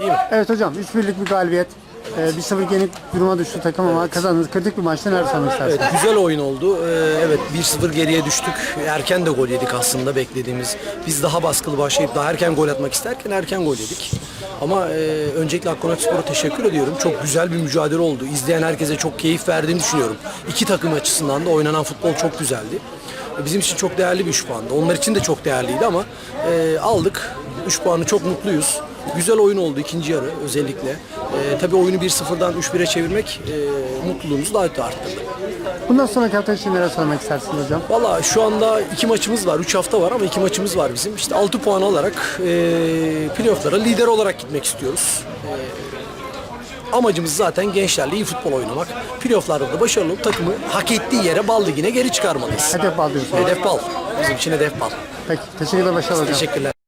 İyi mi? Evet hocam 3-1'lik bir galibiyet. Ee, 1-0 yenik duruma düştü takım ama kazandınız. Kritik bir maçta neler söylemek istersiniz? Evet, güzel oyun oldu. Ee, evet 1-0 geriye düştük. Erken de gol yedik aslında beklediğimiz. Biz daha baskılı başlayıp daha erken gol atmak isterken erken gol yedik. Ama e, öncelikle Akkonakspor'a teşekkür ediyorum. Çok güzel bir mücadele oldu. İzleyen herkese çok keyif verdiğini düşünüyorum. İki takım açısından da oynanan futbol çok güzeldi. Bizim için çok değerli bir 3 puandı. Onlar için de çok değerliydi ama e, aldık. 3 puanı çok mutluyuz. Güzel oyun oldu ikinci yarı özellikle. E, tabii oyunu 1-0'dan 3-1'e çevirmek e, mutluluğumuzu daha da arttırdı. Bundan sonraki hafta için neler söylemek istersiniz hocam? Valla şu anda iki maçımız var. Üç hafta var ama iki maçımız var bizim. İşte 6 puan alarak e, playofflara lider olarak gitmek istiyoruz. E, amacımız zaten gençlerle iyi futbol oynamak. Playofflarda da başarılı olup takımı hak ettiği yere bal ligine geri çıkarmalıyız. Hedef bağlıyorsunuz. Hedef bal. Bizim için hedef bal. Peki teşekkürler başarılar hocam. Teşekkürler.